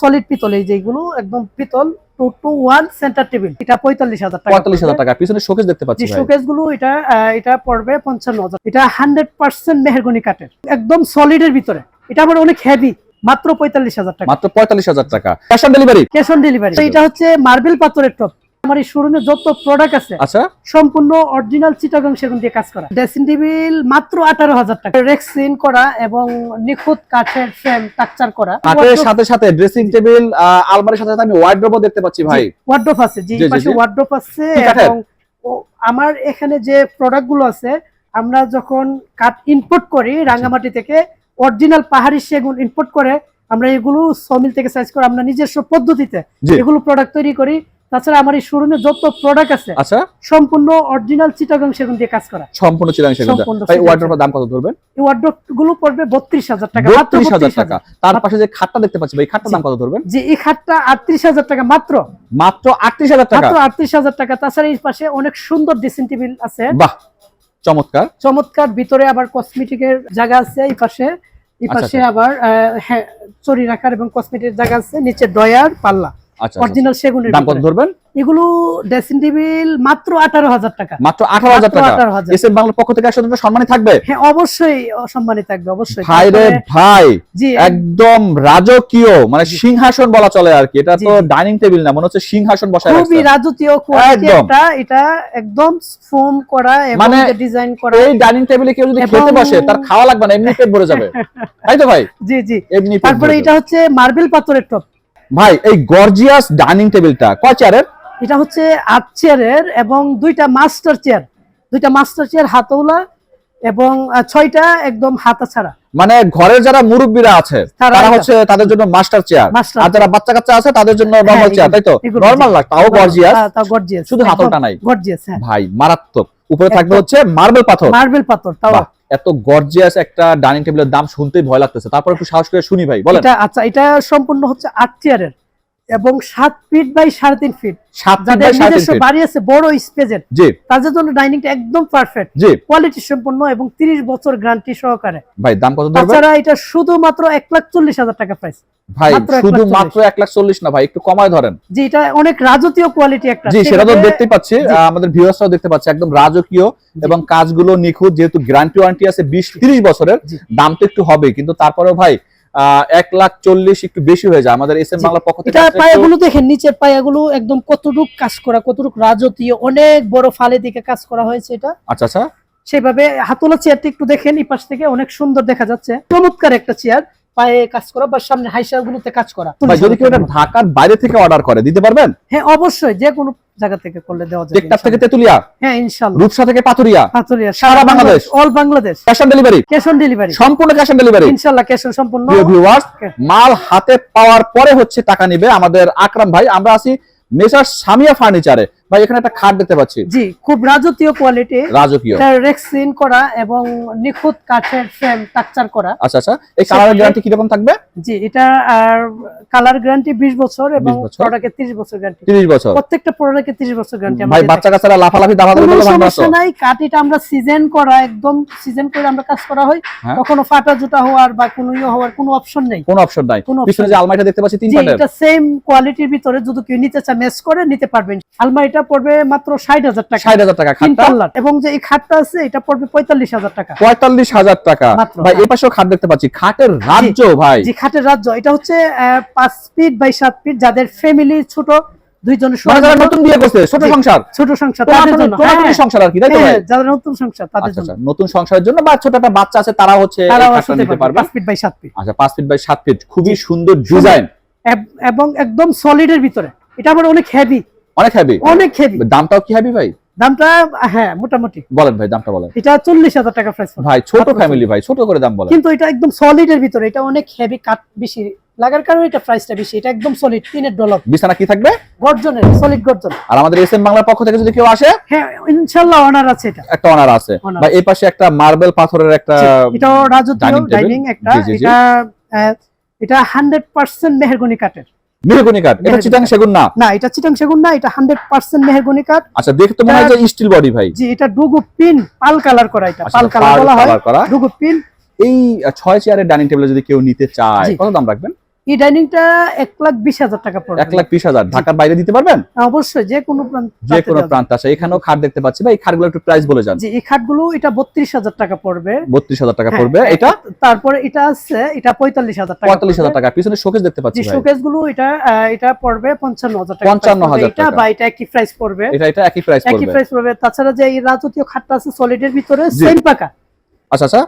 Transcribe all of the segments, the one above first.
Solid পিতল এই যেগুলো একদম পিতল two two one centre table এটা পঁয়তাল্লিশ হাজার টাকা। পঁয়তাল্লিশ হাজার টাকা। পিছনে শোকেস দেখতে পাচ্ছি শোকেসগুলো এটা এটা পড়বে পঞ্চান্ন হাজার। এটা হান্ড্রেড পার্সেন্ট মেহরগনি কাঠের। একদম সলিডের ভিতরে। এটা আবার অনেক হেভি মাত্র পঁয়তাল্লিশ হাজার টাকা। মাত্র পঁয়তাল্লিশ হাজার টাকা। Cash on delivery cash on delivery এটা হচ্ছে মার্বেল পাথরের টপ। আমার এই শোরুমে যত প্রোডাক্ট আছে আচ্ছা। সম্পূর্ণ অরিজিনাল চিটাগং সেগুন দিয়ে কাজ করা। ড্রেসিং টেবিল মাত্র আঠারো হাজার টাকা। রেক্সিন করা এবং নিখুঁত কাঠের ফ্রেম টাকচার করা। কাঠের সাথে সাথে ড্রেসিং টেবিল আলমারির সাথে সাথে আমি ওয়ার্ড্রোবও দেখতে পাচ্ছি ভাই। ওয়ার্ড্রোপ আছে জি পাশে জি। আছে এবং আমার এখানে যে প্রোডাক্টগুলো আছে আমরা যখন কাঠ ইম্পোর্ট করি রাঙ্গামাটি থেকে অরিজিনাল পাহাড়ি সেগুন ইম্পোর্ট করে আমরা এগুলো সমিল থেকে সাইজ করে আমরা নিজস্ব পদ্ধতিতে এগুলো প্রোডাক্ট তৈরি করি। তাছাড়া আমার এই শোরুমে যত প্রোডাক্ট আছে আচ্ছা? সম্পূর্ণ অরিজিনাল চিটাগং সেগুন দিয়ে কাজ করা। সম্পূর্ণ চিরাং সেগুন ভাই চিরাং দাম কত ধরবেন? এই ওয়ার্ড্রোপগুলো পড়বে বত্রিশ হাজার টাকা মাত্র 32,000 টাকা। তার পাশে যে খাটটা দেখতে পাচ্ছি ভাই খাটটার দাম কত ধরবেন? যে এই খাটটা আটত্রিশ হাজার টাকা মাত্র। মাত্র আটত্রিশ হাজার টাকা? মাত্র আটত্রিশ হাজার টাকা। তাছাড়া এই পাশে অনেক সুন্দর ড্রেসিং টেবিল আছে। বাহ চমৎকার। চমৎকার ভিতরে আবার কসমেটিকের জায়গা আছে এই পাশে। এই আচ্ছা, পাশে আবার আহ, হ্যাঁ চরি রাখার এবং কসমেটিক জায়গা আছে নিচে ডয়ার পাল্লা। আচ্ছা আচ্ছা, অরিজিনাল সেগুনের দাম কত ধরবেন? এগুলো ড্রেসিং টেবিল মাত্র আঠারো হাজার টাকা। মাত্র আঠারো হাজার মাত্র টাকা। 18,000 বাংলার পক্ষ থেকে আসলে সম্মানী থাকবে? হ্যাঁ অবশ্যই সম্মানিত থাকবে অবশ্যই। ভাই রে ভাই একদম রাজকীয় মানে সিংহাসন বলা চলে আর কি। এটা তো ডাইনিং টেবিল না মনে হচ্ছে সিংহাসন বসায় খুবই। রাজকীয় কোয়ালিটি এটা এটা একদম ফোম করা এবং মানে ডিজাইন করা। এই ডাইনিং টেবিলে কেউ যদি খেতে বসে তার খাওয়া লাগবে না এমনি পেট ভরে যাবে। তাই তো ভাই? জি জি। এমনি তারপরে এটা হচ্ছে মার্বেল পাথরের টপ ভাই এই গর্জিয়াস ডাইনিং টেবিলটা কয় চেয়ারের এটা হচ্ছে আট চেয়ারের এবং দুইটা মাস্টার চেয়ার দুইটা মাস্টার চেয়ার হাতওলা এবং ছয়টা একদম হাতা ছাড়া। মানে ঘরের যারা মুরব্বীরা আছে তারা হচ্ছে তাদের জন্য মাস্টার চেয়ার আর যারা বাচ্চা কাচ্চা আছে তাদের জন্য নরমাল হ্যাঁ, চেয়ার তাই তো? নরমাল না তাও গর্জিয়াস হ্যাঁ, তাও গর্জিয়াস শুধু হাতলটা নাই। গর্জিয়াস হ্যাঁ। ভাই মারাত্মক। উপরে থাকবে হচ্ছে মার্বেল পাথর। মার্বেল পাথর তাও এত গর্জিয়াস একটা ডাইনিং টেবিলের দাম শুনতেই ভয় লাগতেছে। তারপর একটু সাহস করে শুনি ভাই, বলেন। আচ্ছা এটা সম্পূর্ণ হচ্ছে আট চেয়ারের এবং সাত ফিট বাই সাড়ে তিন ফিট যাদের নিজস্ব বাড়ি আছে বড় স্পেসের তাদের জন্য ডাইনিংটা একদম পারফেক্ট কোয়ালিটি সম্পন্ন এবং তিরিশ বছর গ্যারান্টি সহকারে। ভাই দাম কত তাছাড়া এটা শুধুমাত্র এক লাখ চল্লিশ হাজার টাকা প্রাইস ভাই শুধু মাত্র এক লাখ চল্লিশ। না ভাই একটু কমায় ধরেন। এটা অনেক রাজকীয় কোয়ালিটি একটা। জি সেটা তো সেভাবে- পাচ্ছি আমাদের ভিউয়ার্সরাও দেখতে পাচ্ছে একদম রাজকীয় এবং কাজগুলো নিখুঁত যেহেতু গ্যারান্টি ওয়ারেন্টি আছে বিশ তিরিশ বছরের দাম তো একটু হবে কিন্তু তারপরেও ভাই এক লাখ চল্লিশ একটু বেশি হয়ে যায়। আমাদের এস এম। বাংলার পক্ষ থেকে পায়াগুলো দেখেন নিচের পায়াগুলো একদম কতটুক কাজ করা কতটুক রাজতীয় অনেক বড় ফালে দিকে কাজ করা হয়েছে এটা। আচ্ছা আচ্ছা। সেভাবে হাতলা চেয়ারটি একটু দেখেন এই পাশ থেকে অনেক সুন্দর দেখা যাচ্ছে। চমৎকার একটা চেয়ার পায়ে কাজ করা বা সামনে গুলোতে কাজ করা। যদি কেউ ঢাকার বাইরে থেকে অর্ডার করে দিতে পারবেন? হ্যাঁ অবশ্যই যে কোনো জায়গা থেকে করলে দেওয়া যাবে টেকটাপ থেকে তেতুলিয়া? হ্যাঁ ইনশাল্লাহ। রূপসা থেকে পাথুরিয়া? পাথরিয়া সারা Bangladesh. All Bangladesh. Cash on delivery cash on delivery সম্পূর্ণ ক্যাশ অন ডেলিভারি ইনশাল্লাহ ক্যাশ অন সম্পূর্ণ। ভিউয়ার্স মাল হাতে পাওয়ার পরে হচ্ছে টাকা নিবে আমাদের আকরাম ভাই। আমরা আছি মেসার সামিয়া ফার্নিচারে ভাই এখানে একটা খাট দেখতে পাচ্ছি। জি খুব রাজকীয় কোয়ালিটি রাজকীয়। রেক্সিন করা এবং নিখুঁত কাঠের ফ্রেম টাকচার করা। আচ্ছা আচ্ছা এই সেখানে- গ্যারান্টি কীরকম থাকবে? জি এটা আর কালার গ্যারান্টি 20 বছর এবং 20 বছর। 30 বছর গ্যারান্টি তিরিশ বছর। প্রত্যেকটা প্রোডাক্টে 30 বছর গ্যারান্টি ভাই বাচ্চা কাচ্চারা লাফালাফি সমস্যা নাই কাঠ এটা আমরা সিজন করা একদম সিজন করে আমরা কাজ করা হয়। হ্যাঁ। কখনো ফাটা জুটা হওয়ার বা কোনো ইয়ে হওয়ার কোনো অপশন নেই। কোনো অপশন নাই। পিছনে যে আলমারিটা দেখতে পাচ্ছি তিন পাটের। এটা সেম কোয়ালিটির ভিতরে যদি কেউ নিতে চায় ম্যাচ করে নিতে পারবেন। আলমারিটা পড়বে মাত্র 60000 টাকা। ষাট হাজার টাকা পাল্লার। এবং যে এই খাটটা আছে এটা পড়বে 45000 টাকা। পঁয়তাল্লিশ হাজার টাকা। ভাই হ্যাঁ। এই পাশেও খাট দেখতে পাচ্ছি। খাটের রাজ্য ভাই। জি খাটের রাজ্য। এটা হচ্ছে পাঁচ ফিট বাই সাত ফিট। যাদের ফ্যামিলি ছোট দুইজনের যারা নতুন বিয়ে করছে ছোট সংসার। ছোট সংসার জন্য। সংসার আর কি তাই তো ভাই? নতুন সংসার তাদের জন্য। নতুন সংসারের জন্য বা ছোট একটা বাচ্চা আছে তারা হচ্ছে এই তারাও খাটটা শুতে নিতে পারবে। পারবে। পাঁচ ফিট বাই সাত ফিট। আচ্ছা পাঁচ ফিট বাই সাত ফিট। খুবই সুন্দর ডিজাইন এবং একদম সলিডের ভিতরে। এটা আবার অনেক হেভি অনেক হেভি অনেক হেভি দামটাও কি হেভি ভাই? দামটা হ্যাঁ মোটামুটি। বলেন ভাই দামটা বলেন। এটা চল্লিশ হাজার টাকা প্রাইস ভাই ছোট ফ্যামিলি ভাই ছোট করে দাম বলেন। কিন্তু এটা একদম সলিড এর ভিতরে এটা অনেক হেভি কাট বেশি। লাগার কারণে এটা প্রাইসটা বেশি। এটা একদম সলিড তিনের ডলার বিছানা কি থাকবে? গর্জনের সলিড গর্জন। আর আমাদের এস এম বাংলার পক্ষ থেকে যদি কেউ আসে? হ্যাঁ ইনশাল্লাহ অনার আছে এটা। একটা অনার আছে। বা এই পাশে একটা মার্বেল পাথরের একটা রাজকীয় dining ডাইনিং একটা। এটা এটা হান্ড্রেড পার্সেন্ট মেহেরগনি কাঠের। মেহগনি কাঠ। এটা চিটাং সেগুন না? না এটা চিটাং সেগুন না এটা হান্ড্রেড পার্সেন্ট মেহরগনি কাঠ। আচ্ছা দেখে তো মনে হয় যে স্টিল বডি ভাই। জি এটা ডুগু পিন পাল কালার করা এটা আচ্ছা, পাল কালার বলা হয়। ডুগু পিন। এই ছয় চেয়ারের ডাইনিং টেবিলে যদি কেউ নিতে চায় কত দাম রাখবেন? এই ডাইনিংটা এক লাখ বিশ হাজার টাকা পড়বে। এক লাখ বিশ হাজার। ঢাকার বাইরে দিতে পারবেন? অবশ্যই যে কোনো প্রান্ত যে কোনো প্রান্ত এখানেও খাট দেখতে পাচ্ছি। ভাই এই খাটগুলো একটু প্রাইস বলে যান। জি এই খাটগুলো এটা বত্রিশ হাজার টাকা পড়বে। বত্রিশ হাজার টাকা হ্যাঁ, পড়বে। হ্যাঁ, এটা তারপরে এটা আছে এটা পঁয়তাল্লিশ হাজার টাকা পঁয়তাল্লিশ হাজার টাকা। পিছনে শোকেস দেখতে পাচ্ছি শোকেসগুলো এটা এটা পড়বে পঞ্চান্ন হাজার টাকা 55,000 price এটা বা এটা একই প্রাইস পড়বে। এটা এটা একই প্রাইস একই প্রাইস পড়বে। তাছাড়া যে এই রাজকীয় খাটটা আছে সলিডের ভিতরে। সেম পাকা। আচ্ছা আচ্ছা।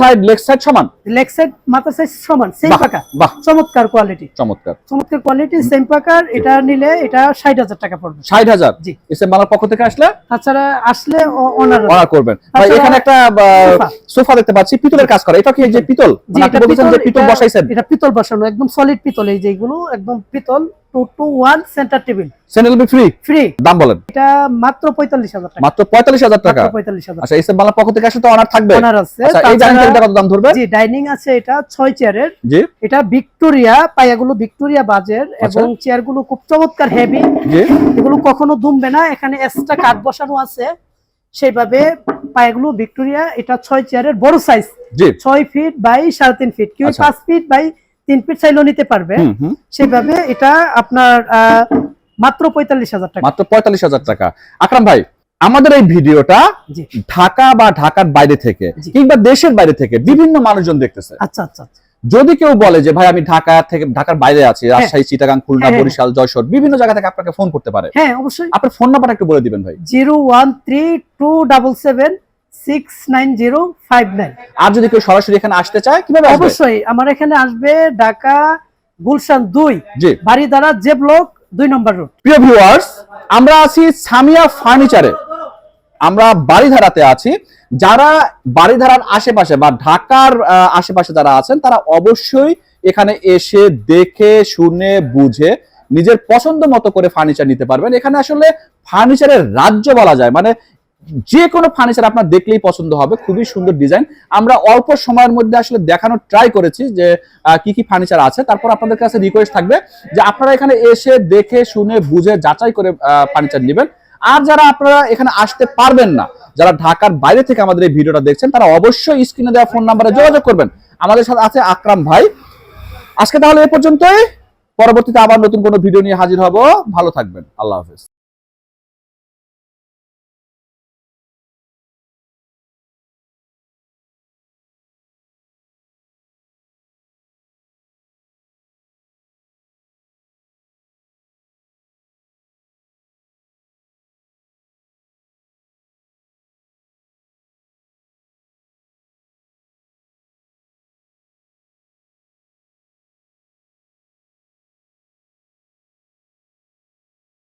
সাইড লেগ সাইড সমান? লেগ সাইড মাথা সাইজ সমান সেম পাকা বাহ। চমৎকার কোয়ালিটি চমৎকার। চমৎকার কোয়ালিটি সেম পাকার এটা নিলে এটা ষাট হাজার টাকা পড়বে। ষাট হাজার? জি। এস মালার পক্ষ থেকে আসলে? তাছাড়া আসলে অনার করবেন। ভাই এখানে একটা সোফা। দেখতে পাচ্ছি। পিতলের কাজ করা। এটা কি যে পিতল? মানে আপনি বলছেন যে পিতল বসাইছেন? এটা পিতল বসানো একদম সলিড পিতল এই যেগুলো একদম পিতল। Two two one centre table free free দাম বলেন। এটা মাত্র পঁয়তাল্লিশ হাজার টাকা। মাত্র পঁয়তাল্লিশ হাজার টাকা? মাত্র পঁয়তাল্লিশ হাজার আচ্ছা এস এম পক্ষ থেকে আসলে তো অনার থাকবে। অনার আছে। আচ্ছা এই জায়গাটা কত দাম ধরবে? জি ডাইনিং আছে এটা ছয় চেয়ারের জি। এটা ভিক্টোরিয়া পায়াগুলো ভিক্টোরিয়া বাজের আচ্ছা। এবং চেয়ারগুলো খুব চমৎকার হেভি জি। এগুলো কখনো দুমবে না এখানে এক্সট্রা কাঠ বসানো আছে। সেইভাবে পায়াগুলো ভিক্টোরিয়া এটা ছয় চেয়ারের বড় সাইজ জি। ছয় ফিট বাই সাড়ে তিন ফিট কেউ আচ্ছা। পাঁচ ফিট বাই তিন ফিট চাইলেও নিতে পারবে। হুম এটা আপনার মাত্র পঁয়তাল্লিশ হাজার টাকা। মাত্র পঁয়তাল্লিশ হাজার টাকা। আকরাম ভাই আমাদের এই ভিডিওটা ঢাকা বা ঢাকার বাইরে থেকে কিংবা দেশের বাইরে থেকে বিভিন্ন মানুষজন দেখতেছে। আচ্ছা আচ্ছা আচ্ছা। যদি কেউ বলে যে ভাই আমি ঢাকা থেকে ঢাকার বাইরে আছি রাজশাহী চিটাগাং খুলনা হ্যাঁ, হ্যাঁ। বরিশাল যশোর বিভিন্ন জায়গা থেকে আপনাকে ফোন করতে পারে। হ্যাঁ অবশ্যই। আপনার ফোন নাম্বারটা একটু বলে দিবেন ভাই। Zero one three two double seven six nine zero five nine আর যদি কেউ সরাসরি এখানে আসতে চায় কীভাবে অবশ্যই আমার এখানে আসবে ঢাকা গুলশান দুই বাড়িধারা যে ব্লক দুই নম্বর রোড প্রিয় ভিউয়ার্স আমরা আছি সামিয়া ফার্নিচারে। আমরা বাড়িধারাতে আছি। যারা বাড়িধারার আশেপাশে বা ঢাকার আশেপাশে যারা আছেন তারা অবশ্যই এখানে এসে দেখে শুনে বুঝে নিজের পছন্দ মতো করে ফার্নিচার নিতে পারবেন। এখানে আসলে ফার্নিচারের রাজ্য বলা যায়। মানে যে কোনো ফার্নিচার আপনার দেখলেই পছন্দ হবে, খুবই সুন্দর ডিজাইন আমরা অল্প সময়ের মধ্যে আসলে দেখানোর ট্রাই করেছি যে কি কি ফার্নিচার আছে। তারপর আপনাদের কাছে রিকোয়েস্ট থাকবে যে, আপনারা এখানে এসে দেখে, শুনে, বুঝে, যাচাই করে ফার্নিচার নেবেন। আর যারা আপনারা এখানে আসতে পারবেন না, যারা ঢাকার বাইরে থেকে আমাদের এই ভিডিওটা দেখছেন, তারা অবশ্যই স্ক্রিনে দেওয়া ফোন নাম্বারে যোগাযোগ করবেন। আমাদের সাথে আছে আকরাম ভাই। আজকে তাহলে এ পর্যন্তই। পরবর্তীতে আবার নতুন কোনো ভিডিও নিয়ে হাজির হব। ভালো থাকবেন। আল্লাহ হাফেজ।